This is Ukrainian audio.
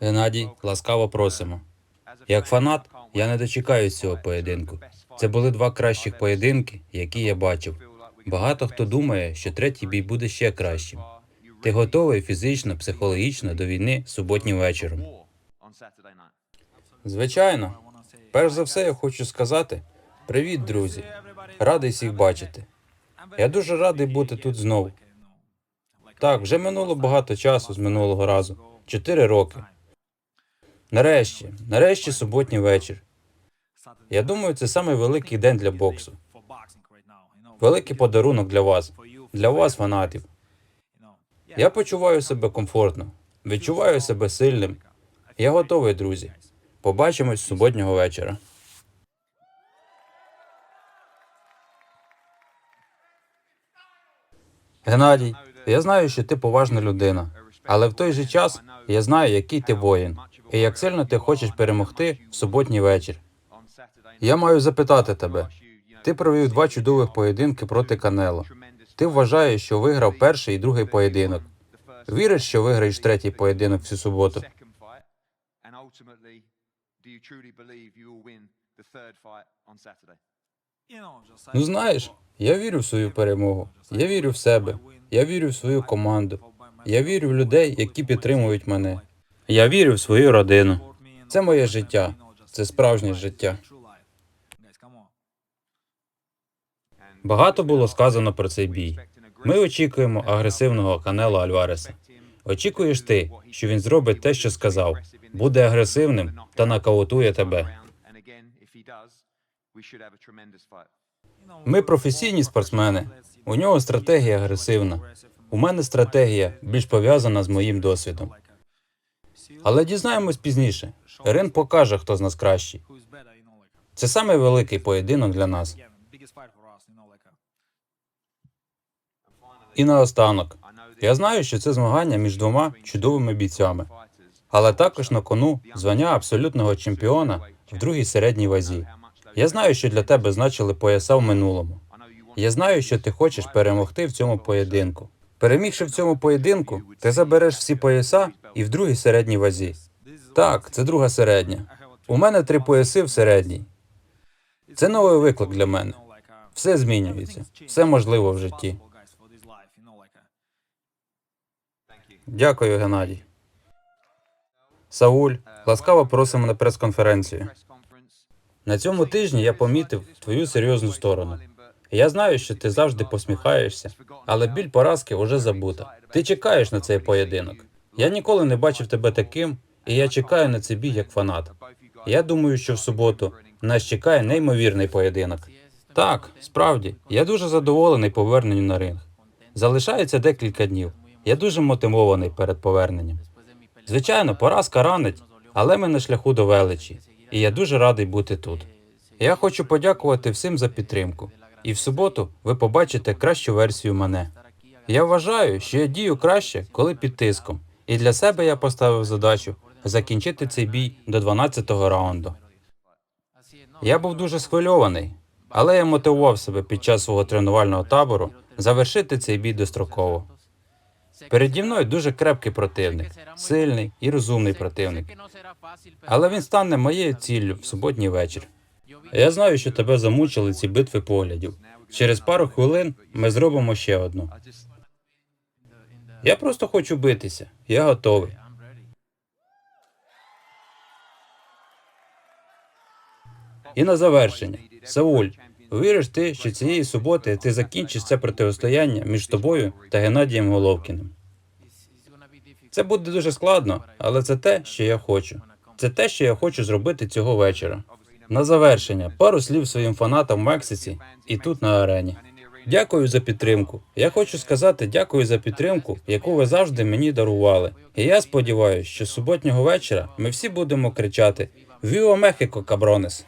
Геннадій, ласкаво просимо. Як фанат, я не дочекаюсь цього поєдинку. Це були два кращих поєдинки, які я бачив. Багато хто думає, що третій бій буде ще кращим. Ти готовий фізично, психологічно до війни суботнім вечором? Звичайно. Перш за все, я хочу сказати: привіт, друзі! Радий всіх бачити. Я дуже радий бути тут знову. Так, вже минуло багато часу з минулого разу чотири роки. Нарешті, нарешті суботній вечір. Я думаю, це самий великий день для боксу. Великий подарунок для вас, для вас, фанатів. Я почуваю себе комфортно, відчуваю себе сильним. Я готовий, друзі. Побачимось суботнього вечора. Геннадій, я знаю, що ти поважна людина, але в той же час я знаю, який ти воїн, і як сильно ти хочеш перемогти в суботній вечір. Я маю запитати тебе. Ти провів два чудових поєдинки проти Канело. Ти вважаєш, що виграв перший і другий поєдинок. Віриш, що виграєш третій поєдинок всю суботу? Ну знаєш, я вірю в свою перемогу. Я вірю в себе. Я вірю в свою команду. Я вірю в людей, які підтримують мене. Я вірю в свою родину. Це моє життя. Це справжнє життя. Багато було сказано про цей бій. Ми очікуємо агресивного Канело Альвареса. Очікуєш ти, що він зробить те, що сказав, буде агресивним та нокаутує тебе. Ми професійні спортсмени. У нього стратегія агресивна. У мене стратегія більш пов'язана з моїм досвідом. Але дізнаємось пізніше. Рин покаже, хто з нас кращий. Це самий великий поєдинок для нас. І наостанок. Я знаю, що це змагання між двома чудовими бійцями, але також на кону звання абсолютного чемпіона в другій середній вазі. Я знаю, що для тебе значили пояса в минулому. Я знаю, що ти хочеш перемогти в цьому поєдинку. Перемігши в цьому поєдинку, ти забереш всі пояса і в другій середній вазі. Так, це друга середня. У мене три пояси в середній. Це новий виклик для мене. Все змінюється, все можливо в житті. Дякую, Геннадій. Сауль, ласкаво просимо на прес-конференцію. На цьому тижні я помітив твою серйозну сторону. Я знаю, що ти завжди посміхаєшся, але біль поразки уже забута. Ти чекаєш на цей поєдинок. Я ніколи не бачив тебе таким, і я чекаю на цей бій як фанат. Я думаю, що в суботу нас чекає неймовірний поєдинок. Так, справді, я дуже задоволений поверненню на ринг. Залишається декілька днів. Я дуже мотивований перед поверненням. Звичайно, поразка ранить, але ми на шляху до величі, і я дуже радий бути тут. Я хочу подякувати всім за підтримку. І в суботу ви побачите кращу версію мене. Я вважаю, що я дію краще, коли під тиском, і для себе я поставив задачу закінчити цей бій до 12-го раунду. Я був дуже схвильований, але я мотивував себе під час свого тренувального табору завершити цей бій достроково. Переді мною дуже крепкий противник, сильний і розумний противник. Але він стане моєю ціллю в суботній вечір. Я знаю, що тебе замучили ці битви поглядів. Через пару хвилин ми зробимо ще одну. Я просто хочу битися. Я готовий. І на завершення, Сауль, віриш ти, що цієї суботи ти закінчиш це протистояння між тобою та Геннадієм Головкіним? Це буде дуже складно, але це те, що я хочу. Це те, що я хочу зробити цього вечора. На завершення, пару слів своїм фанатам в Мексиці і тут на арені. Дякую за підтримку. Я хочу сказати дякую за підтримку, яку ви завжди мені дарували. І я сподіваюся, що суботнього вечора ми всі будемо кричати Віо Мехіко, кабронес!